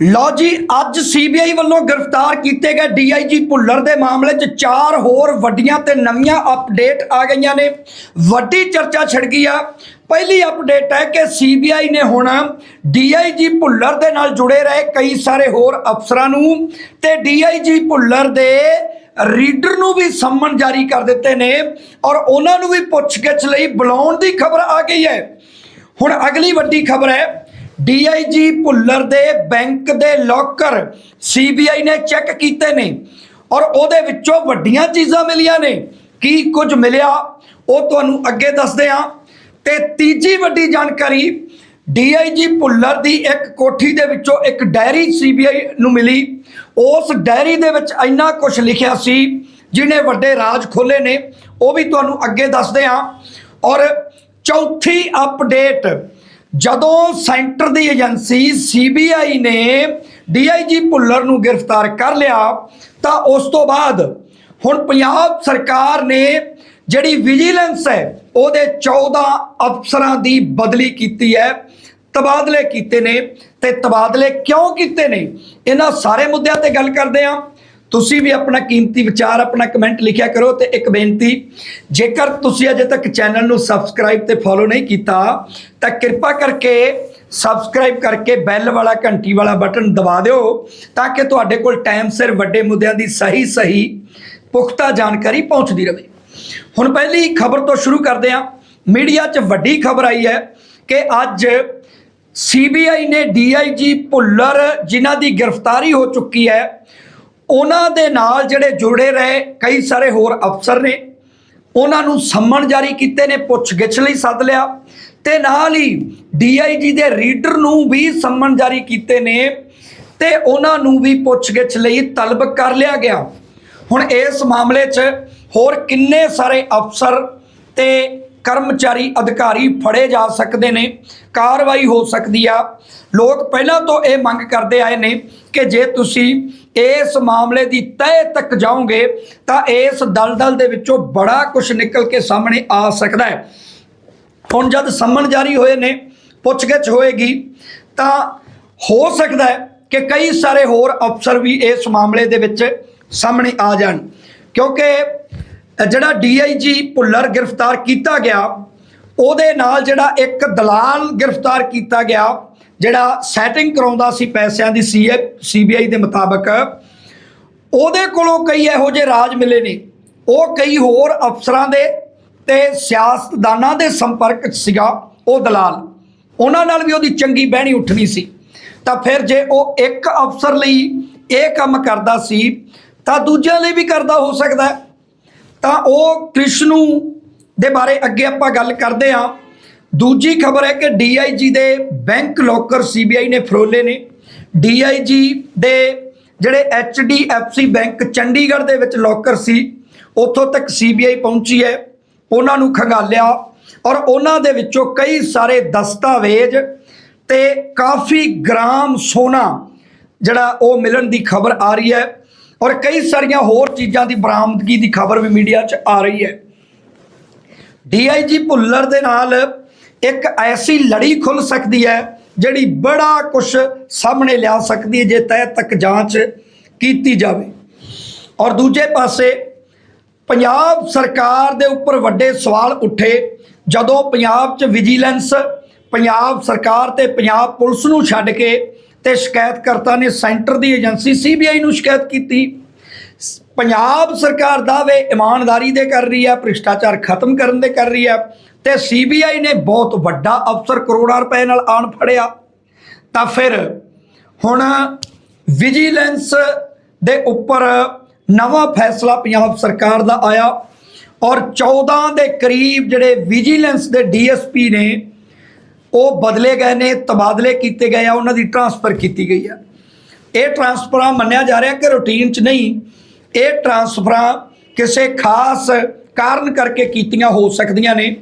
ਲਓ ਜੀ, ਅੱਜ ਸੀਬੀਆਈ ਵੱਲੋਂ ਗ੍ਰਿਫਤਾਰ ਕੀਤੇ ਗਏ ਡੀਆਈਜੀ ਭੁੱਲਰ ਦੇ ਮਾਮਲੇ 'ਚ ਚਾਰ ਹੋਰ ਵੱਡੀਆਂ ਤੇ ਨਵੀਆਂ ਅਪਡੇਟ ਆ ਗਈਆਂ ਨੇ। ਵੱਡੀ ਚਰਚਾ ਛਿੜ ਗਈ ਆ। ਪਹਿਲੀ ਅਪਡੇਟ ਹੈ ਕਿ ਸੀਬੀਆਈ ਨੇ ਹੁਣ ਡੀਆਈਜੀ ਭੁੱਲਰ ਦੇ ਨਾਲ ਜੁੜੇ ਰਹੇ ਕਈ ਸਾਰੇ ਹੋਰ ਅਫਸਰਾਂ ਨੂੰ ਤੇ ਡੀਆਈਜੀ ਭੁੱਲਰ ਦੇ ਰੀਡਰ ਨੂੰ ਵੀ ਸੰਮਨ ਜਾਰੀ ਕਰ ਦਿੱਤੇ ਨੇ ਔਰ ਉਹਨਾਂ ਨੂੰ ਵੀ ਪੁੱਛਗਿੱਛ ਲਈ ਬੁਲਾਉਣ ਦੀ ਖਬਰ ਆ ਗਈ ਹੈ। ਹੁਣ ਅਗਲੀ ਵੱਡੀ ਖਬਰ ਹੈ ਡੀਆਈਜੀ ਭੁੱਲਰ ਦੇ ਬੈਂਕ ਦੇ ਲੋਕਰ ਸੀਬੀਆਈ ਨੇ ਚੈੱਕ ਕੀਤੇ ਨੇ ਔਰ ਉਹਦੇ ਵਿੱਚੋਂ ਵੱਡੀਆਂ ਚੀਜ਼ਾਂ ਮਿਲੀਆਂ ਨੇ। ਕੀ ਕੁਝ ਮਿਲਿਆ? ਉਹ ਤੁਹਾਨੂੰ ਅੱਗੇ ਦੱਸਦੇ ਹਾਂ। ਤੇ ਤੀਜੀ ਵੱਡੀ ਜਾਣਕਾਰੀ, ਡੀਆਈਜੀ ਭੁੱਲਰ ਦੀ ਇੱਕ ਕੋਠੀ ਦੇ ਵਿੱਚੋਂ ਇੱਕ ਡਾਇਰੀ ਸੀਬੀਆਈ ਨੂੰ ਮਿਲੀ। ਉਸ ਡਾਇਰੀ ਦੇ ਵਿੱਚ ਇੰਨਾ ਕੁਝ ਲਿਖਿਆ ਸੀ, ਜਿਹਨੇ ਵੱਡੇ ਰਾਜ ਖੋਲੇ ਨੇ। ਉਹ ਵੀ ਤੁਹਾਨੂੰ ਅੱਗੇ ਦੱਸਦੇ ਹਾਂ। ਔਰ ਚੌਥੀ ਅਪਡੇਟ ਜਦੋਂ ਸੈਂਟਰ ਦੀ ਏਜੰਸੀ ਸੀਬੀਆਈ ਨੇ ਡੀਆਈਜੀ ਭੁੱਲਰ ਨੂੰ ਗ੍ਰਿਫਤਾਰ ਕਰ ਲਿਆ, ਤਾਂ ਉਸ ਤੋਂ ਬਾਅਦ ਹੁਣ ਪੰਜਾਬ ਸਰਕਾਰ ਨੇ ਜਿਹੜੀ ਵਿਜੀਲੈਂਸ ਹੈ, ਉਹਦੇ 14 ਅਫਸਰਾਂ ਦੀ ਬਦਲੀ ਕੀਤੀ ਹੈ, ਤਬਾਦਲੇ ਕੀਤੇ ਨੇ ਤੇ ਤਬਾਦਲੇ ਕਿਉਂ ਕੀਤੇ ਨੇ? ਇਹਨਾਂ ਸਾਰੇ ਮੁੱਦਿਆਂ ਤੇ ਗੱਲ ਕਰਦੇ ਹਾਂ। ਤੁਸੀਂ ਵੀ ਆਪਣਾ ਕੀਮਤੀ ਵਿਚਾਰ, ਆਪਣਾ ਕਮੈਂਟ ਲਿਖਿਆ ਕਰੋ ਤੇ ਇੱਕ ਬੇਨਤੀ, ਜੇਕਰ ਤੁਸੀਂ ਅਜੇ ਤੱਕ ਚੈਨਲ ਨੂੰ ਸਬਸਕ੍ਰਾਈਬ ਤੇ ਫੋਲੋ ਨਹੀਂ ਕੀਤਾ, ਤਾਂ ਕਿਰਪਾ ਕਰਕੇ ਸਬਸਕ੍ਰਾਈਬ ਕਰਕੇ ਬੈਲ ਵਾਲਾ ਘੰਟੀ ਵਾਲਾ ਬਟਨ ਦਬਾ ਦਿਓ, ਤਾਂ ਕਿ ਤੁਹਾਡੇ ਕੋਲ ਟਾਈਮ ਸਿਰ ਵੱਡੇ ਮੁੱਦਿਆਂ ਦੀ ਸਹੀ ਸਹੀ ਪੁਖਤਾ ਜਾਣਕਾਰੀ ਪਹੁੰਚਦੀ ਰਹੇ। ਹੁਣ ਪਹਿਲੀ ਖਬਰ ਤੋਂ ਸ਼ੁਰੂ ਕਰਦੇ ਹਾਂ। ਮੀਡੀਆ 'ਚ ਵੱਡੀ ਖਬਰ ਆਈ ਹੈ ਕਿ ਅੱਜ ਸੀਬੀਆਈ ਨੇ ਡੀਆਈਜੀ ਭੁੱਲਰ ਜਿਨ੍ਹਾਂ ਦੀ ਗ੍ਰਿਫਤਾਰੀ ਹੋ ਚੁੱਕੀ ਹੈ ਉਹਨਾਂ ਦੇ ਨਾਲ ਜਿਹੜੇ ਜੁੜੇ ਰਹੇ, ਕਈ ਸਾਰੇ ਹੋਰ ਅਫਸਰ ਨੇ, ਉਹਨਾਂ ਨੂੰ ਸੰਮਣ ਜਾਰੀ ਕੀਤੇ ਨੇ, ਪੁੱਛਗਿੱਛ ਲਈ ਸੱਦ ਲਿਆ। ਤੇ ਨਾਲ ਹੀ ਡੀਆਈਜੀ ਦੇ ਰੀਡਰ ਨੂੰ ਵੀ ਸੰਮਣ ਜਾਰੀ ਕੀਤੇ ਨੇ ਤੇ ਉਹਨਾਂ ਨੂੰ ਵੀ ਪੁੱਛਗਿੱਛ ਲਈ ਤਲਬ ਕਰ ਲਿਆ ਗਿਆ। ਹੁਣ ਇਸ ਮਾਮਲੇ 'ਚ ਹੋਰ ਕਿੰਨੇ ਸਾਰੇ ਅਫਸਰ ਤੇ ਕਰਮਚਾਰੀ ਅਧਿਕਾਰੀ ਫੜੇ ਜਾ ਸਕਦੇ ਨੇ, ਕਾਰਵਾਈ ਹੋ ਸਕਦੀ ਆ। ਲੋਕ ਪਹਿਲਾਂ ਤੋਂ ਇਹ ਮੰਗ ਕਰਦੇ ਆਏ ਨੇ ਕਿ ਜੇ ਤੁਸੀਂ ਇਸ ਮਾਮਲੇ ਦੀ ਤਹਿ ਤੱਕ ਜਾਓਗੇ ਤਾਂ ਇਸ ਦਲਦਲ ਦੇ ਵਿੱਚੋਂ ਬੜਾ ਕੁਝ ਨਿਕਲ ਕੇ ਸਾਹਮਣੇ ਆ ਸਕਦਾ ਹੈ। ਹੁਣ ਜਦ ਸੰਮਨ ਜਾਰੀ ਹੋਏ ਨੇ, ਪੁੱਛਗਿੱਛ ਹੋਏਗੀ, ਤਾਂ ਹੋ ਸਕਦਾ ਹੈ ਕਿ ਕਈ ਸਾਰੇ ਹੋਰ ਅਫਸਰ ਵੀ ਇਸ ਮਾਮਲੇ ਦੇ ਵਿੱਚ ਸਾਹਮਣੇ ਆ ਜਾਣ। ਕਿਉਂਕਿ ਜਿਹੜਾ ਡੀਆਈਜੀ ਭੁੱਲਰ ਗ੍ਰਿਫਤਾਰ ਕੀਤਾ ਗਿਆ, ਉਹਦੇ ਨਾਲ ਜਿਹੜਾ ਇੱਕ ਦਲਾਲ ਗ੍ਰਿਫਤਾਰ ਕੀਤਾ ਗਿਆ ਜਿਹੜਾ ਸੈਟਿੰਗ ਕਰਾਉਂਦਾ ਸੀ ਪੈਸਿਆਂ ਦੀ ਸੀਏ ਸੀਬੀਆਈ ਦੇ ਮੁਤਾਬਕ, ਉਹਦੇ ਕੋਲੋਂ ਕਈ ਇਹੋ ਜਿਹੇ ਰਾਜ ਮਿਲੇ ਨੇ। ਉਹ ਕਈ ਹੋਰ ਅਫਸਰਾਂ ਦੇ ਤੇ ਸਿਆਸਤਦਾਨਾਂ ਦੇ ਸੰਪਰਕ ਸੀਗਾ, ਉਹ ਦਲਾਲ। ਉਹਨਾਂ ਨਾਲ ਵੀ ਉਹਦੀ ਚੰਗੀ ਬਹਿਣੀ ਉੱਠਣੀ ਸੀ। ਤਾਂ ਫਿਰ ਜੇ ਉਹ ਇੱਕ ਅਫਸਰ ਲਈ ਇਹ ਕੰਮ ਕਰਦਾ ਸੀ, ਤਾਂ ਦੂਜਿਆਂ ਲਈ ਵੀ ਕਰਦਾ ਹੋ ਸਕਦਾ। ਤਾਂ ਉਹ ਕ੍ਰਿਸ਼ਨੂ ਦੇ ਬਾਰੇ ਅੱਗੇ ਆਪਾਂ ਗੱਲ ਕਰਦੇ ਹਾਂ। ਦੂਜੀ ਖਬਰ ਹੈ ਕਿ ਡੀਆਈਜੀ ਦੇ ਬੈਂਕ ਲੋਕਰ ਸੀਬੀਆਈ ਨੇ ਫਰੋਲੇ ਨੇ। ਡੀਆਈਜੀ ਦੇ ਜਿਹੜੇ ਐਚਡੀਐਫਸੀ ਬੈਂਕ ਚੰਡੀਗੜ੍ਹ ਦੇ ਵਿੱਚ ਲੋਕਰ ਸੀ, ਉੱਥੋਂ ਤੱਕ ਸੀਬੀਆਈ ਪਹੁੰਚੀ ਹੈ, ਉਹਨਾਂ ਨੂੰ ਖੰਗਾਲਿਆ ਔਰ ਉਹਨਾਂ ਦੇ ਵਿੱਚੋਂ ਕਈ ਸਾਰੇ ਦਸਤਾਵੇਜ਼ ਤੇ ਕਾਫੀ ਗ੍ਰਾਮ ਸੋਨਾ ਜਿਹੜਾ ਉਹ ਮਿਲਣ ਦੀ ਖਬਰ ਆ ਰਹੀ ਹੈ ਔਰ ਕਈ ਸਾਰੀਆਂ ਹੋਰ ਚੀਜ਼ਾਂ ਦੀ ਬਰਾਮਦਗੀ ਦੀ ਖਬਰ ਵੀ ਮੀਡੀਆ 'ਚ ਆ ਰਹੀ ਹੈ। ਡੀਆਈਜੀ ਭੁੱਲਰ ਦੇ ਨਾਲ ਇੱਕ ਐਸੀ ਲੜੀ ਖੁੱਲ ਸਕਦੀ ਹੈ ਜਿਹੜੀ ਬੜਾ ਕੁਝ ਸਾਹਮਣੇ ਲਿਆ ਸਕਦੀ ਹੈ ਜੇ ਤਹਿ ਤੱਕ ਜਾਂਚ ਕੀਤੀ ਜਾਵੇ। ਔਰ ਦੂਜੇ ਪਾਸੇ ਪੰਜਾਬ ਸਰਕਾਰ ਦੇ ਉੱਪਰ ਵੱਡੇ ਸਵਾਲ ਉੱਠੇ ਜਦੋਂ ਪੰਜਾਬ 'ਚ ਵਿਜੀਲੈਂਸ ਪੰਜਾਬ ਸਰਕਾਰ ਤੇ ਪੰਜਾਬ ਪੁਲਿਸ ਨੂੰ ਛੱਡ ਕੇ ਤੇ ਸ਼ਿਕਾਇਤਕਰਤਾ ਨੇ ਸੈਂਟਰ ਦੀ ਏਜੰਸੀ ਸੀਬੀਆਈ ਨੂੰ ਸ਼ਿਕਾਇਤ ਕੀਤੀ। ਪੰਜਾਬ ਸਰਕਾਰ ਦਾਅਵੇ ਇਮਾਨਦਾਰੀ ਦੇ ਕਰ ਰਹੀ ਹੈ, ਭ੍ਰਿਸ਼ਟਾਚਾਰ ਖਤਮ ਕਰਨ ਦੇ ਕਰ ਰਹੀ ਹੈ ਤੇ ਸੀਬੀਆਈ ਨੇ ਬਹੁਤ ਵੱਡਾ ਅਫਸਰ ਕਰੋੜਾਂ ਰੁਪਏ ਨਾਲ ਆਣ ਫੜਿਆ। ਤਾਂ ਫਿਰ ਹੁਣ ਵਿਜੀਲੈਂਸ ਦੇ ਉੱਪਰ ਨਵਾਂ ਫੈਸਲਾ ਪੰਜਾਬ ਸਰਕਾਰ ਦਾ ਆਇਆ ਔਰ 14 ਦੇ ਕਰੀਬ ਜਿਹੜੇ ਵਿਜੀਲੈਂਸ ਦੇ ਡੀਐਸਪੀ ਨੇ, ਉਹ ਬਦਲੇ ਗਏ ਨੇ, ਤਬਾਦਲੇ ਕੀਤੇ ਗਏ ਆ, ਉਹਨਾਂ ਦੀ ਟਰਾਂਸਫਰ ਕੀਤੀ ਗਈ ਆ। ਇਹ ਟਰਾਂਸਫਰਾਂ ਮੰਨਿਆ ਜਾ ਰਿਹਾ ਕਿ ਰੂਟੀਨ 'ਚ ਨਹੀਂ ਇਹ ਟਰਾਂਸਫਰਾਂ ਕਿਸੇ ਖਾਸ ਕਾਰਨ ਕਰਕੇ ਕੀਤੀਆਂ ਹੋ ਸਕਦੀਆਂ ਨੇ।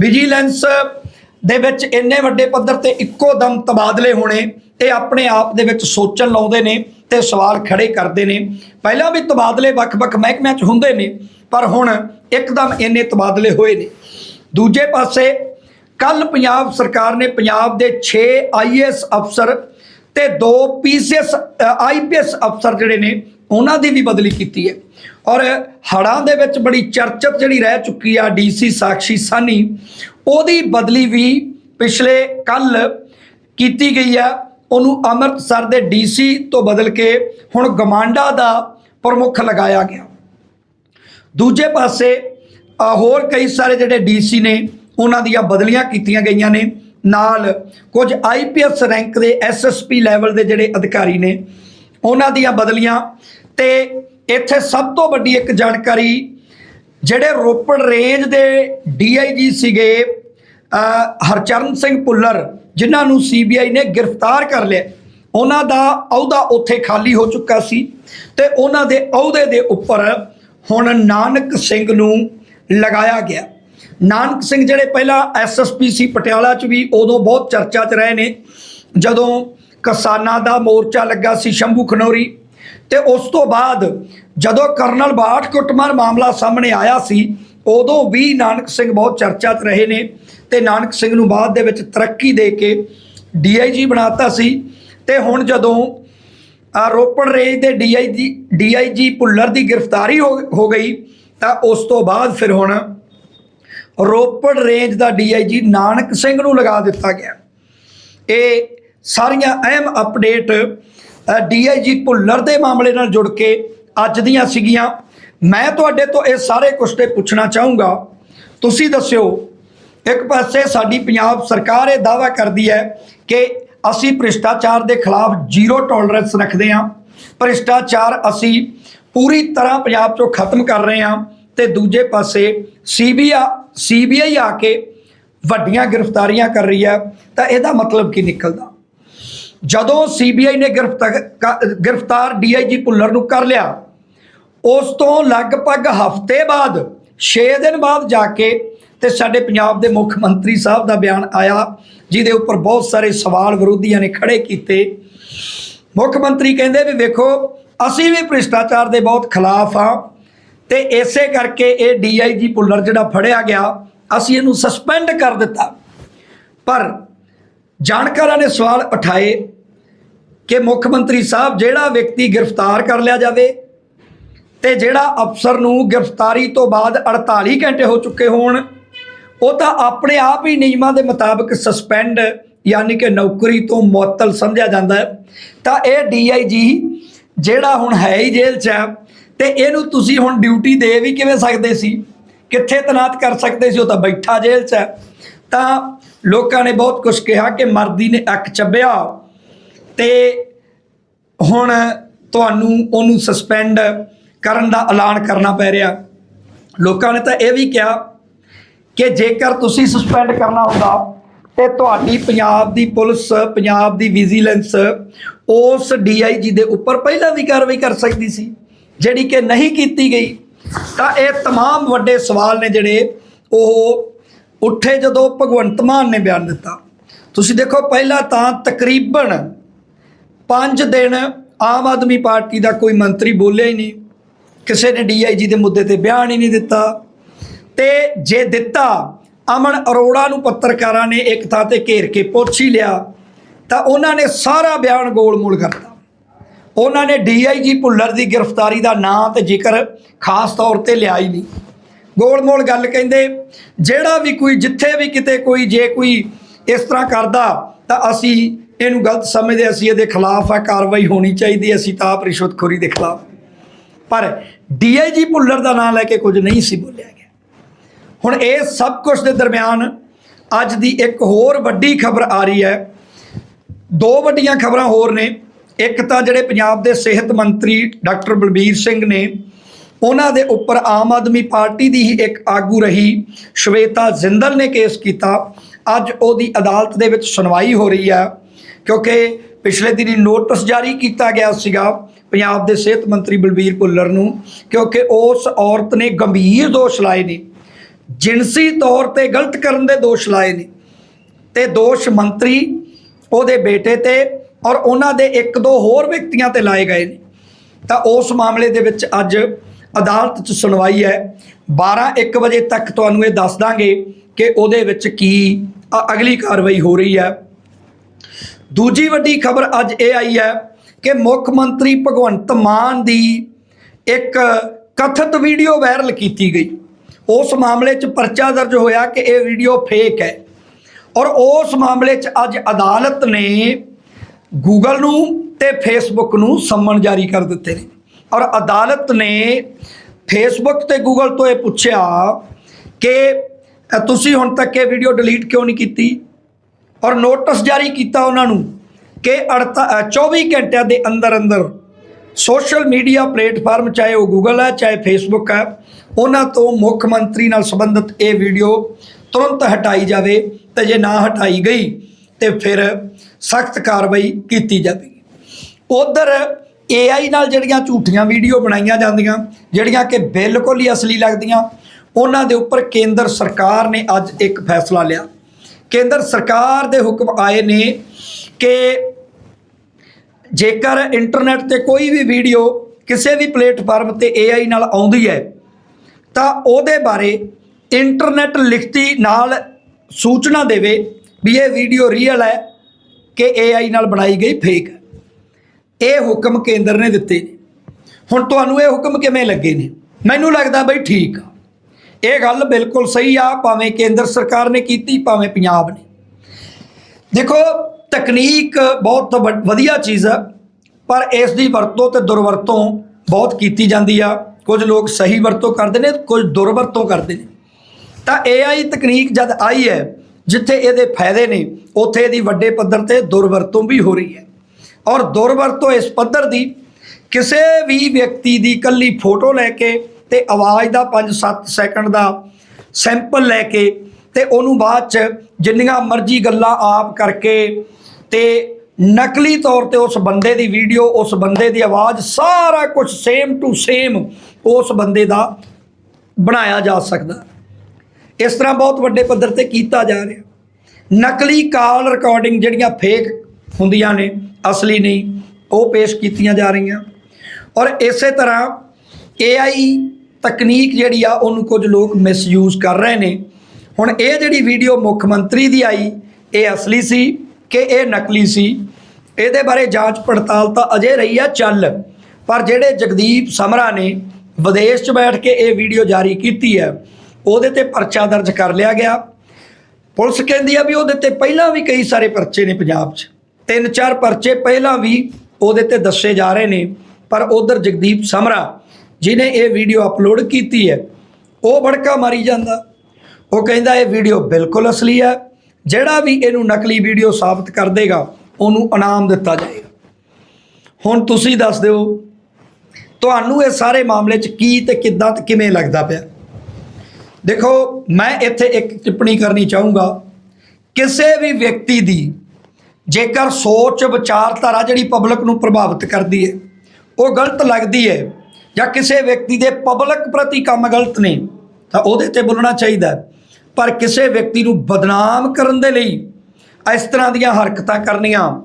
ਵਿਜੀਲੈਂਸ ਦੇ ਵਿੱਚ ਇੰਨੇ ਵੱਡੇ ਪੱਧਰ ਤੇ ਇੱਕੋ ਦਮ ਤਬਾਦਲੇ ਹੋਣੇ, ਇਹ ਆਪਣੇ ਆਪ ਦੇ ਵਿੱਚ ਸੋਚਣ ਲਾਉਂਦੇ ਨੇ ਤੇ ਸਵਾਲ ਖੜੇ ਕਰਦੇ ਨੇ। ਪਹਿਲਾਂ ਵੀ ਤਬਾਦਲੇ ਵੱਖ-ਵੱਖ ਮਹਿਕਮਿਆਂ 'ਚ ਹੁੰਦੇ ਨੇ, ਪਰ ਹੁਣ ਇੱਕਦਮ ਇੰਨੇ ਤਬਾਦਲੇ ਹੋਏ ਨੇ। ਦੂਜੇ ਪਾਸੇ, ਕੱਲ ਪੰਜਾਬ ਸਰਕਾਰ ਨੇ ਪੰਜਾਬ ਦੇ 6 ਆਈਐਸ ਅਫਸਰ ਤੇ ਦੋ ਪੀਸੀਐਸ ਆਈਪੀਐਸ ਅਫਸਰ ਜਿਹੜੇ ਨੇ ਉਹਨਾਂ ਦੀ ਵੀ ਬਦਲੀ ਕੀਤੀ ਹੈ। ਔਰ ਹੜ੍ਹਾਂ ਦੇ ਵਿੱਚ ਬੜੀ ਚਰਚਿਤ ਜਿਹੜੀ ਰਹਿ ਚੁੱਕੀ ਆ ਡੀਸੀ ਸਾਕਸ਼ੀ ਸਾਨੀ, ਉਹਦੀ ਬਦਲੀ ਵੀ ਪਿਛਲੇ ਕੱਲ ਕੀਤੀ ਗਈ ਆ। ਉਹਨੂੰ ਅੰਮ੍ਰਿਤਸਰ ਦੇ ਡੀਸੀ ਤੋਂ ਬਦਲ ਕੇ ਹੁਣ ਗਮਾਂਡਾ ਦਾ ਪ੍ਰਮੁੱਖ ਲਗਾਇਆ ਗਿਆ। ਦੂਜੇ ਪਾਸੇ ਹੋਰ ਕਈ ਸਾਰੇ ਜਿਹੜੇ ਡੀਸੀ ਨੇ, ਉਹਨਾਂ ਦੀਆਂ ਬਦਲੀਆਂ ਕੀਤੀਆਂ ਗਈਆਂ ਨੇ। ਨਾਲ ਕੁਝ ਆਈਪੀਐਸ ਰੈਂਕ ਦੇ ਐਸਐਸਪੀ ਲੈਵਲ ਦੇ ਜਿਹੜੇ ਅਧਿਕਾਰੀ ਨੇ, ਉਹਨਾਂ ਦੀਆਂ ਬਦਲੀਆਂ ਤੇ ਇੱਥੇ ਸਭ ਤੋਂ ਵੱਡੀ ਇੱਕ ਜਾਣਕਾਰੀ, ਜਿਹੜੇ ਰੋਪੜ ਰੇਂਜ ਦੇ ਡੀਆਈਜੀ ਸੀਗੇ ਹਰਚਰਨ ਸਿੰਘ ਭੁੱਲਰ ਜਿਨ੍ਹਾਂ ਨੂੰ ਸੀਬੀਆਈ ਨੇ ਗ੍ਰਿਫਤਾਰ ਕਰ ਲਿਆ। ਉਹਨਾਂ ਦਾ ਅਹੁਦਾ ਉੱਥੇ ਖਾਲੀ ਹੋ ਚੁੱਕਾ ਸੀ ਤੇ ਉਹਨਾਂ ਦੇ ਅਹੁਦੇ ਦੇ ਉੱਪਰ ਹੁਣ ਨਾਨਕ ਸਿੰਘ ਨੂੰ ਲਗਾਇਆ ਗਿਆ। ਨਾਨਕ ਸਿੰਘ ਜਿਹੜੇ ਪਹਿਲਾਂ ਐਸਐਸਪੀ ਸੀ ਪਟਿਆਲਾ 'ਚ ਵੀ ਉਦੋਂ ਬਹੁਤ ਚਰਚਾ 'ਚ ਰਹੇ ਨੇ। ਜਦੋਂ ਕਿਸਾਨਾਂ ਦਾ ਮੋਰਚਾ ਲੱਗਾ ਸੀ ਸ਼ੰਭੂ ਖਨੌਰੀ ਤੇ ਉਸ ਤੋਂ ਬਾਅਦ ਜਦੋਂ ਕਰਨਲ ਬਾਠ ਕੁੱਟਮਾਰ ਮਾਮਲਾ ਸਾਹਮਣੇ ਆਇਆ ਸੀ, ਉਦੋਂ ਵੀ ਨਾਨਕ ਸਿੰਘ ਬਹੁਤ ਚਰਚਾ 'ਚ ਰਹੇ ਨੇ ਤੇ ਨਾਨਕ ਸਿੰਘ ਨੂੰ ਬਾਅਦ ਦੇ ਵਿੱਚ ਤਰੱਕੀ ਦੇ ਕੇ ਡੀਆਈਜੀ ਬਣਾਤਾ ਸੀ। ਤੇ ਹੁਣ ਜਦੋਂ ਰੋਪੜ ਰੇਂਜ ਦੇ ਡੀਆਈਜੀ ਡੀਆਈਜੀ ਭੁੱਲਰ ਦੀ ਗ੍ਰਿਫਤਾਰੀ ਹੋ ਹੋ ਗਈ, ਤਾਂ ਉਸ ਤੋਂ ਬਾਅਦ ਫਿਰ ਹੁਣ ਰੋਪੜ ਰੇਂਜ ਦਾ ਡੀਆਈਜੀ ਨਾਨਕ ਸਿੰਘ ਨੂੰ ਲਗਾ ਦਿੱਤਾ ਗਿਆ। ਇਹ ਸਾਰੀਆਂ ਅਹਿਮ ਅਪਡੇਟ ਡੀਆਈਜੀ ਭੁੱਲਰ ਦੇ ਮਾਮਲੇ ਨਾਲ ਜੁੜ ਕੇ ਅੱਜ ਦੀਆਂ ਸੀਗੀਆਂ। ਮੈਂ ਤੁਹਾਡੇ ਤੋਂ ਇਹ ਸਾਰੇ ਕੁਝ ਤੇ ਪੁੱਛਣਾ ਚਾਹੂੰਗਾ। ਤੁਸੀਂ ਦੱਸਿਓ, ਇੱਕ ਪਾਸੇ ਸਾਡੀ ਪੰਜਾਬ ਸਰਕਾਰ ਇਹ ਦਾਅਵਾ ਕਰਦੀ ਹੈ ਕਿ ਅਸੀਂ ਭ੍ਰਿਸ਼ਟਾਚਾਰ ਦੇ ਖਿਲਾਫ ਜ਼ੀਰੋ ਟੋਲਰੈਂਸ ਰੱਖਦੇ ਹਾਂ। ਭ੍ਰਿਸ਼ਟਾਚਾਰ ਅਸੀਂ ਪੂਰੀ ਤਰ੍ਹਾਂ ਪੰਜਾਬ ਚੋਂ ਖਤਮ ਕਰ ਰਹੇ ਹਾਂ ਤੇ ਦੂਜੇ ਪਾਸੇ ਸੀਬੀਆ, ਸੀਬੀਆਈ ਆ ਕੇ ਵੱਡੀਆਂ ਗ੍ਰਿਫਤਾਰੀਆਂ ਕਰ ਰਹੀ ਹੈ। ਤਾਂ ਇਹਦਾ ਮਤਲਬ ਕੀ ਨਿਕਲਦਾ? ਜਦੋਂ ਸੀਬੀਆਈ ਨੇ ਗ੍ਰਿਫਤਾਰ ਕ- ਗ੍ਰਿਫਤਾਰ ਡੀਆਈਜੀ ਭੁੱਲਰ ਨੂੰ ਕਰ ਲਿਆ, ਉਸ ਤੋਂ ਲਗਭਗ ਹਫ਼ਤੇ ਬਾਅਦ 6 ਦਿਨ ਬਾਅਦ ਜਾ ਕੇ ਤੇ ਸਾਡੇ ਪੰਜਾਬ ਦੇ ਮੁੱਖ ਮੰਤਰੀ ਸਾਹਿਬ ਦਾ ਬਿਆਨ ਆਇਆ, ਜਿਹਦੇ ਉੱਪਰ ਬਹੁਤ ਸਾਰੇ ਸਵਾਲ ਵਿਰੋਧੀਆਂ ਨੇ ਖੜੇ ਕੀਤੇ। ਮੁੱਖ ਮੰਤਰੀ ਕਹਿੰਦੇ ਵੀ ਵੇਖੋ, ਅਸੀਂ ਵੀ ਭ੍ਰਿਸ਼ਟਾਚਾਰ ਦੇ ਬਹੁਤ ਖਿਲਾਫ ਆ ਤੇ ਇਸੇ ਕਰਕੇ ਇਹ ਡੀਆਈਜੀ ਭੁੱਲਰ ਜਿਹੜਾ ਫੜਿਆ ਗਿਆ, ਅਸੀਂ ਇਹਨੂੰ ਸਸਪੈਂਡ ਕਰ ਦਿੱਤਾ। ਪਰ ਜਾਣਕਾਰਾਂ ਨੇ ਸਵਾਲ ਉਠਾਏ ਕਿ ਮੁੱਖ ਮੰਤਰੀ ਸਾਹਿਬ ਜਿਹੜਾ ਵਿਅਕਤੀ ਗ੍ਰਿਫਤਾਰ ਕਰ ਲਿਆ ਜਾਵੇ ਤੇ ਜਿਹੜਾ ਅਫਸਰ ਨੂੰ ਗ੍ਰਿਫਤਾਰੀ ਤੋਂ ਬਾਅਦ 48 ਘੰਟੇ ਹੋ ਚੁੱਕੇ ਹੋਣ, ਉਹ ਤਾਂ ਆਪਣੇ ਆਪ ਹੀ ਨਿਯਮਾਂ ਦੇ ਮੁਤਾਬਕ ਸਸਪੈਂਡ ਯਾਨੀ ਕਿ ਨੌਕਰੀ ਤੋਂ ਮੁਅੱਤਲ ਸਮਝਿਆ ਜਾਂਦਾ ਹੈ। ਤਾਂ ਇਹ ਡੀਆਈਜੀ ਜਿਹੜਾ ਹੁਣ ਹੈ ਹੀ ਜੇਲ੍ਹ 'ਚ ਹੈ ਤੇ ਇਹਨੂੰ ਤੁਸੀਂ ਹੁਣ ਡਿਊਟੀ ਦੇ ਵੀ ਕਿਵੇਂ ਸਕਦੇ ਸੀ? ਕਿੱਥੇ ਤਨਾਤ ਕਰ ਸਕਦੇ ਸੀ? ਉਹ ਤਾਂ ਬੈਠਾ ਜੇਲ੍ਹ 'ਚ ਹੈ ਤਾਂ ਲੋਕਾਂ ਨੇ ਬਹੁਤ ਕੁਝ ਕਿਹਾ ਕਿ ਮਰਦੀ ਨੇ ਅੱਖ ਚੱਬਿਆ ਤੇ ਹੁਣ ਤੁਹਾਨੂੰ ਉਹਨੂੰ ਸਸਪੈਂਡ ਕਰਨ ਦਾ ਐਲਾਨ ਕਰਨਾ ਪੈ ਰਿਹਾ ਲੋਕਾਂ ਨੇ ਤਾਂ ਇਹ ਵੀ ਕਿਹਾ ਕਿ ਜੇਕਰ ਤੁਸੀਂ ਸਸਪੈਂਡ ਕਰਨਾ ਹੁੰਦਾ ਤੇ ਤੁਹਾਡੀ ਪੰਜਾਬ ਦੀ ਪੁਲਿਸ ਪੰਜਾਬ ਦੀ ਵਿਜੀਲੈਂਸ ਉਸ ਡੀਆਈਜੀ ਦੇ ਉੱਪਰ ਪਹਿਲਾਂ ਵੀ ਕਾਰਵਾਈ ਕਰ ਸਕਦੀ ਸੀ ਜਿਹੜੀ ਕਿ ਨਹੀਂ ਕੀਤੀ ਗਈ ਤਾਂ ਇਹ तमाम ਵੱਡੇ ਸਵਾਲ ਨੇ ਜਿਹੜੇ ਉਹ ਉੱਠੇ ਜਦੋਂ ਭਗਵੰਤ ਮਾਨ ਨੇ ਬਿਆਨ ਦਿੱਤਾ। ਤੁਸੀਂ ਦੇਖੋ, ਪਹਿਲਾਂ ਤਾਂ ਤਕਰੀਬਨ 5 ਦਿਨ ਆਮ ਆਦਮੀ ਪਾਰਟੀ ਦਾ ਕੋਈ ਮੰਤਰੀ ਬੋਲਿਆ ਹੀ ਨਹੀਂ। ਕਿਸੇ ਨੇ ਡੀਆਈਜੀ ਦੇ ਮੁੱਦੇ ਤੇ ਬਿਆਨ ਹੀ ਨਹੀਂ ਦਿੱਤਾ। ਤੇ ਜੇ ਦਿੱਤਾ, ਅਮਨ ਅਰੋੜਾ ਨੂੰ ਪੱਤਰਕਾਰਾਂ ਨੇ ਇੱਕ ਥਾਂ ਤੇ ਘੇਰ ਕੇ ਪੁੱਛ ਹੀ ਲਿਆ, ਤਾਂ ਉਹਨਾਂ ਨੇ ਸਾਰਾ ਬਿਆਨ ਗੋਲ-ਮੋਲ ਕਰਤਾ। ਉਹਨਾਂ ਨੇ ਡੀਆਈਜੀ ਭੁੱਲਰ ਦੀ ਗ੍ਰਿਫਤਾਰੀ ਦਾ ਨਾਂ ਤੇ ਜ਼ਿਕਰ ਖਾਸ ਤੌਰ ਤੇ ਲਿਆ ਹੀ ਨਹੀਂ। ਗੋਲ-ਮੋਲ ਗੱਲ ਕਹਿੰਦੇ, ਜਿਹੜਾ ਵੀ ਕੋਈ, ਜਿੱਥੇ ਵੀ ਕਿਤੇ ਕੋਈ, ਜੇ ਕੋਈ ਇਸ ਤਰ੍ਹਾਂ ਕਰਦਾ, ਤਾਂ ਅਸੀਂ ਇਹਨੂੰ ਗਲਤ ਸਮਝਦੇ, ਅਸੀਂ ਇਹਦੇ ਖਿਲਾਫ ਆ, ਕਾਰਵਾਈ ਹੋਣੀ ਚਾਹੀਦੀ, ਅਸੀਂ ਤਾਂ ਆਪ ਰਿਸ਼ਵਤਖੋਰੀ ਦੇ ਖਿਲਾਫ। ਪਰ ਡੀਆਈਜੀ ਭੁੱਲਰ ਦਾ ਨਾਮ ਲੈ ਕੇ ਕੁਝ ਨਹੀਂ ਸੀ ਬੋਲਿਆ ਗਿਆ। ਹੁਣ ਇਹ ਸਭ ਕੁਝ ਦੇ ਦਰਮਿਆਨ ਅੱਜ ਦੀ ਇੱਕ ਹੋਰ ਵੱਡੀ ਖਬਰ ਆ ਰਹੀ ਹੈ। ਦੋ ਵੱਡੀਆਂ ਖਬਰਾਂ ਹੋਰ ਨੇ। ਇੱਕ ਤਾਂ ਜਿਹੜੇ ਪੰਜਾਬ ਦੇ ਸਿਹਤ ਮੰਤਰੀ ਡਾਕਟਰ ਬਲਬੀਰ ਸਿੰਘ ਨੇ ਉਹਨਾਂ ਦੇ ਉੱਪਰ ਆਮ ਆਦਮੀ ਪਾਰਟੀ ਦੀ ਹੀ ਇੱਕ ਆਗੂ ਰਹੀ ਸ਼ਵੇਤਾ ਜ਼ਿੰਦਲ ਨੇ ਕੇਸ ਕੀਤਾ। ਅੱਜ ਉਹਦੀ ਅਦਾਲਤ ਦੇ ਵਿੱਚ ਸੁਣਵਾਈ ਹੋ ਰਹੀ ਹੈ, ਕਿਉਂਕਿ ਪਿਛਲੇ ਦਿਨੀ ਨੋਟਿਸ ਜਾਰੀ ਕੀਤਾ ਗਿਆ ਸੀਗਾ ਪੰਜਾਬ ਦੇ ਸਿਹਤ ਮੰਤਰੀ ਬਲਬੀਰ ਭੁੱਲਰ ਨੂੰ, ਕਿਉਂਕਿ ਉਸ ਔਰਤ ਨੇ ਗੰਭੀਰ ਦੋਸ਼ ਲਾਏ ਨੇ। ਜਿਨਸੀ ਤੌਰ ਤੇ ਗਲਤ ਕਰਨ ਦੇ ਦੋਸ਼ ਲਾਏ ਨੇ। ਤੇ ਦੋਸ਼ ਮੰਤਰੀ ਉਹਦੇ ਬੇਟੇ ਤੇ ਔਰ ਉਹਨਾਂ ਦੇ ਇੱਕ ਦੋ ਹੋਰ ਵਿਅਕਤੀਆਂ ਤੇ ਲਾਏ ਗਏ ਨੇ। ਤਾਂ ਉਸ ਮਾਮਲੇ ਦੇ ਵਿੱਚ ਅੱਜ ਅਦਾਲਤ 'ਚ ਸੁਣਵਾਈ ਹੈ। 12 1 ਵਜੇ ਤੱਕ ਤੁਹਾਨੂੰ ਇਹ ਦੱਸ ਦਾਂਗੇ ਕਿ ਉਹਦੇ ਵਿੱਚ ਕੀ ਅਗਲੀ ਕਾਰਵਾਈ ਹੋ ਰਹੀ ਹੈ। ਦੂਜੀ ਵੱਡੀ ਖਬਰ ਅੱਜ ਇਹ ਆਈ ਹੈ ਕਿ ਮੁੱਖ ਮੰਤਰੀ ਭਗਵੰਤ ਮਾਨ ਦੀ ਇੱਕ ਕਥਿਤ ਵੀਡੀਓ ਵਾਇਰਲ ਕੀਤੀ ਗਈ। ਉਸ ਮਾਮਲੇ 'ਚ ਪਰਚਾ ਦਰਜ ਹੋਇਆ ਕਿ ਇਹ ਵੀਡੀਓ ਫੇਕ ਹੈ। ਔਰ ਉਸ ਮਾਮਲੇ 'ਚ ਅੱਜ ਅਦਾਲਤ ਨੇ ਗੂਗਲ ਨੂੰ ਤੇ ਫੇਸਬੁੱਕ ਨੂੰ ਸੰਮਨ ਜਾਰੀ ਕਰ ਦਿੱਤੇ ਨੇ। ਔਰ ਅਦਾਲਤ ਨੇ ਫੇਸਬੁੱਕ ਤੇ ਗੂਗਲ ਤੋਂ ਇਹ ਪੁੱਛਿਆ ਕਿ ਤੁਸੀਂ ਹੁਣ ਤੱਕ ਇਹ ਵੀਡੀਓ ਡਿਲੀਟ ਕਿਉਂ ਨਹੀਂ ਕੀਤੀ? ਔਰ ਨੋਟਿਸ ਜਾਰੀ ਕੀਤਾ ਉਹਨਾਂ ਨੂੰ ਕਿ 48 ਅ, 24 ਘੰਟਿਆਂ ਦੇ ਅੰਦਰ ਅੰਦਰ ਸੋਸ਼ਲ ਮੀਡੀਆ ਪਲੇਟਫਾਰਮ ਚਾਹੇ ਉਹ ਗੂਗਲ ਹੈ ਚਾਹੇ ਫੇਸਬੁੱਕ ਹੈ ਉਹਨਾਂ ਤੋਂ ਮੁੱਖ ਮੰਤਰੀ ਨਾਲ ਸੰਬੰਧਿਤ ਇਹ ਵੀਡੀਓ ਤੁਰੰਤ ਹਟਾਈ ਜਾਵੇ ਤੇ ਜੇ ਨਾ ਹਟਾਈ ਗਈ ਤੇ ਫਿਰ ਸਖਤ ਕਾਰਵਾਈ ਕੀਤੀ ਜਾਵੇਗੀ ਉਧਰ AI ਨਾਲ ਜਿਹੜੀਆਂ ਝੂਠੀਆਂ ਵੀਡੀਓ ਬਣਾਈਆਂ ਜਾਂਦੀਆਂ, ਜਿਹੜੀਆਂ ਕਿ ਬਿਲਕੁਲ ਹੀ ਅਸਲੀ ਲੱਗਦੀਆਂ, ਉਹਨਾਂ ਦੇ ਉੱਪਰ ਕੇਂਦਰ ਸਰਕਾਰ ਨੇ ਅੱਜ ਇੱਕ ਫੈਸਲਾ ਲਿਆ। ਕੇਂਦਰ ਸਰਕਾਰ ਦੇ ਹੁਕਮ ਆਏ ਨੇ ਕਿ ਜੇਕਰ ਇੰਟਰਨੈਟ ਤੇ ਕੋਈ ਵੀ ਵੀਡੀਓ ਕਿਸੇ ਵੀ ਪਲੇਟਫਾਰਮ ਤੇ AI ਨਾਲ ਆਉਂਦੀ ਹੈ, ਤਾਂ ਉਹਦੇ ਬਾਰੇ ਇੰਟਰਨੈਟ ਲਿਖਤੀ ਨਾਲ ਸੂਚਨਾ ਦੇਵੇ ਵੀ ਇਹ ਵੀਡੀਓ ਰੀਅਲ ਹੈ ਕਿ AI ਨਾਲ ਬਣਾਈ ਗਈ ਫੇਕ ਹੈ। ਇਹ ਹੁਕਮ ਕੇਂਦਰ ਨੇ ਦਿੱਤੇ ਨੇ। ਹੁਣ ਤੁਹਾਨੂੰ ਇਹ ਹੁਕਮ ਕਿਵੇਂ ਲੱਗੇ ਨੇ? ਮੈਨੂੰ ਲੱਗਦਾ ਬਈ ਠੀਕ ਆ। ਇਹ ਗੱਲ ਬਿਲਕੁਲ ਸਹੀ ਆ, ਭਾਵੇਂ ਕੇਂਦਰ ਸਰਕਾਰ ਨੇ ਕੀਤੀ, ਭਾਵੇਂ ਪੰਜਾਬ ਨੇ। ਦੇਖੋ, ਤਕਨੀਕ ਬਹੁਤ ਵ- ਵਧੀਆ ਚੀਜ਼ ਆ, ਪਰ ਇਸ ਦੀ ਵਰਤੋਂ ਤੇ ਦੁਰਵਰਤੋਂ ਬਹੁਤ ਕੀਤੀ ਜਾਂਦੀ ਆ। ਕੁਝ ਲੋਕ ਸਹੀ ਵਰਤੋਂ ਕਰਦੇ ਨੇ, ਕੁਝ ਦੁਰਵਰਤੋਂ ਕਰਦੇ ਨੇ। ਤਾਂ AI ਤਕਨੀਕ ਜਦ ਆਈ ਹੈ, ਜਿੱਥੇ ਇਹਦੇ ਫਾਇਦੇ ਨੇ, ਉੱਥੇ ਇਹਦੀ ਵੱਡੇ ਪੱਧਰ ਤੇ ਦੁਰਵਰਤੋਂ ਵੀ ਹੋ ਰਹੀ ਹੈ। ਔਰ ਦੁਰਵਰਤੋਂ ਇਸ ਪੱਧਰ ਦੀ ਕਿਸੇ ਵੀ ਵਿਅਕਤੀ ਦੀ ਕੱਲੀ ਫੋਟੋ ਲੈ ਕੇ ਤੇ ਆਵਾਜ਼ ਦਾ 5-7 ਸੈਕਿੰਡ ਦਾ ਸੈਂਪਲ ਲੈ ਕੇ ਤੇ ਉਹਨੂੰ ਬਾਅਦ ਚ ਜਿੰਨੀਆਂ ਮਰਜ਼ੀ ਗੱਲਾਂ ਆਪ ਕਰਕੇ ਤੇ ਨਕਲੀ ਤੌਰ ਤੇ ਉਸ ਬੰਦੇ ਦੀ ਵੀਡੀਓ, ਉਸ ਬੰਦੇ ਦੀ ਆਵਾਜ਼, ਸਾਰਾ ਕੁਝ ਸੇਮ ਟੂ ਸੇਮ ਉਸ ਬੰਦੇ ਦਾ ਬਣਾਇਆ ਜਾ ਸਕਦਾ। ਇਸ ਤਰ੍ਹਾਂ ਬਹੁਤ ਵੱਡੇ ਪੱਧਰ ਤੇ ਕੀਤਾ ਜਾ ਰਿਹਾ। ਨਕਲੀ ਕਾਲ ਰਿਕਾਰਡਿੰਗ ਜਿਹੜੀਆਂ ਫੇਕ ਹੁੰਦੀਆਂ ਨੇ ਅਸਲੀ ਨਹੀਂ, ਉਹ ਪੇਸ਼ ਕੀਤੀਆਂ ਜਾ ਰਹੀਆਂ। ਔਰ ਇਸੇ ਤਰ੍ਹਾਂ AI ਤਕਨੀਕ ਜਿਹੜੀ ਆ, ਉਹਨੂੰ ਕੁਝ ਲੋਕ ਮਿਸਯੂਜ਼ ਕਰ ਰਹੇ ਨੇ। ਹੁਣ ਇਹ ਜਿਹੜੀ ਵੀਡੀਓ ਮੁੱਖ ਮੰਤਰੀ ਦੀ ਆਈ, ਇਹ ਅਸਲੀ ਸੀ ਕਿ ਇਹ ਨਕਲੀ ਸੀ? ਇਹਦੇ ਬਾਰੇ ਜਾਂਚ ਪੜਤਾਲ ਤਾਂ ਅਜੇ ਰਹੀ ਆ, ਚੱਲ। ਪਰ ਜਿਹੜੇ ਜਗਦੀਪ ਸਮਰਾ ਨੇ ਵਿਦੇਸ਼ 'ਚ ਬੈਠ ਕੇ ਇਹ ਵੀਡੀਓ ਜਾਰੀ ਕੀਤੀ ਹੈ, ਉਹਦੇ ਤੇ ਪਰਚਾ ਦਰਜ ਕਰ ਲਿਆ ਗਿਆ। ਪੁਲਿਸ ਕਹਿੰਦੀ ਆ ਵੀ ਉਹਦੇ ਤੇ ਪਹਿਲਾਂ ਵੀ ਕਈ ਸਾਰੇ ਪਰਚੇ ਨੇ ਪੰਜਾਬ 'ਚ। ਤਿੰਨ ਚਾਰ ਪਰਚੇ ਪਹਿਲਾਂ ਵੀ ਉਹਦੇ ਤੇ ਦੱਸੇ ਜਾ ਰਹੇ ਨੇ, ਪਰ ਉਧਰ ਜਗਦੀਪ ਸਮਰਾ ਜਿਨੇ ਇਹ ਵੀਡੀਓ ਅਪਲੋਡ ਕੀਤੀ ਹੈ, ਉਹ ਭੜਕਾ ਮਾਰੀ ਜਾਂਦਾ। ਉਹ ਕਹਿੰਦਾ ਇਹ ਵੀਡੀਓ ਬਿਲਕੁਲ ਅਸਲੀ ਹੈ, ਜਿਹੜਾ ਵੀ ਇਹਨੂੰ ਨਕਲੀ ਵੀਡੀਓ ਸਾਬਤ ਕਰ ਦੇਗਾ, ਉਹਨੂੰ ਇਨਾਮ ਦਿੱਤਾ ਜਾਏਗਾ। ਹੁਣ ਤੁਸੀਂ ਦੱਸ ਦਿਓ, ਤੁਹਾਨੂੰ ਇਹ ਸਾਰੇ ਮਾਮਲੇ 'ਚ ਕੀ ਤੇ ਕਿੱਦਾਂ ਤੇ ਕਿਵੇਂ ਲੱਗਦਾ ਪਿਆ? ਦੇਖੋ, ਮੈਂ ਇੱਥੇ ਇੱਕ ਟਿੱਪਣੀ ਕਰਨੀ ਚਾਹੂੰਗਾ, ਕਿਸੇ ਵੀ ਵਿਅਕਤੀ ਦੀ ਜੇਕਰ ਸੋਚ, ਵਿਚਾਰਧਾਰਾ ਜਿਹੜੀ ਪਬਲਿਕ ਨੂੰ ਪ੍ਰਭਾਵਿਤ ਕਰਦੀ ਹੈ ਉਹ ਗਲਤ ਲੱਗਦੀ ਹੈ ਜਾਂ ਕਿਸੇ ਵਿਅਕਤੀ ਦੇ ਪਬਲਿਕ ਪ੍ਰਤੀ ਕੰਮ ਗਲਤ ਨੇ, ਤਾਂ ਉਹਦੇ ਤੇ ਬੋਲਣਾ ਚਾਹੀਦਾ ਪਰ ਕਿਸੇ ਵਿਅਕਤੀ ਨੂੰ ਬਦਨਾਮ ਕਰਨ ਦੇ ਲਈ ਇਸ ਤਰ੍ਹਾਂ ਦੀਆਂ ਹਰਕਤਾਂ ਕਰਨੀਆਂ,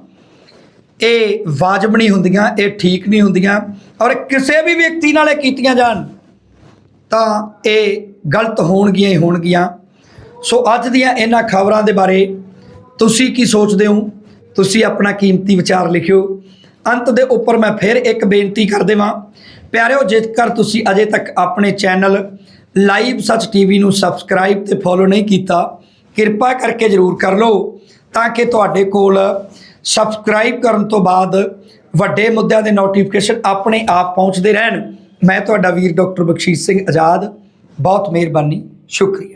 ਇਹ ਵਾਜਬ ਨਹੀਂ ਹੁੰਦੀਆਂ, ਇਹ ਠੀਕ ਨਹੀਂ ਹੁੰਦੀਆਂ ਔਰ ਕਿਸੇ ਵੀ ਵਿਅਕਤੀ ਨਾਲ ਇਹ ਕੀਤੀਆਂ ਜਾਣ, ਤਾਂ ਇਹ ਗਲਤ ਹੋਣਗੀਆਂ ਹੀ ਹੋਣਗੀਆਂ। ਸੋ ਅੱਜ ਦੀਆਂ ਇਹਨਾਂ ਖਬਰਾਂ ਦੇ ਬਾਰੇ ਤੁਸੀਂ ਕੀ ਸੋਚਦੇ ਹੋ? ਤੁਸੀਂ ਆਪਣਾ ਕੀਮਤੀ ਵਿਚਾਰ ਲਿਖਿਓ। ਅੰਤ ਦੇ ਉੱਪਰ ਮੈਂ ਫਿਰ ਇੱਕ ਬੇਨਤੀ ਕਰ ਦੇਵਾਂ। ਪਿਆਰਿਓ, ਜੇਕਰ ਤੁਸੀਂ ਅਜੇ ਤੱਕ ਆਪਣੇ ਚੈਨਲ ਲਾਈਵ ਸੱਚ ਟੀਵੀ ਨੂੰ ਸਬਸਕ੍ਰਾਈਬ ਤੇ ਫੋਲੋ ਨਹੀਂ ਕੀਤਾ, ਕਿਰਪਾ ਕਰਕੇ ਜਰੂਰ ਕਰ ਲਓ ਤਾਂ ਕਿ ਤੁਹਾਡੇ ਕੋਲ ਸਬਸਕ੍ਰਾਈਬ ਕਰਨ ਤੋਂ ਬਾਅਦ ਵੱਡੇ ਮੁੱਦਿਆਂ ਦੇ ਨੋਟੀਫਿਕੇਸ਼ਨ ਆਪਣੇ ਆਪ ਪਹੁੰਚਦੇ ਰਹਿਣ। ਮੈਂ ਤੁਹਾਡਾ ਵੀਰ ਡਾਕਟਰ ਬਖਸ਼ੀਸ਼ ਸਿੰਘ ਆਜ਼ਾਦ। ਬਹੁਤ ਮਿਹਰਬਾਨੀ। ਸ਼ੁਕਰੀਆ।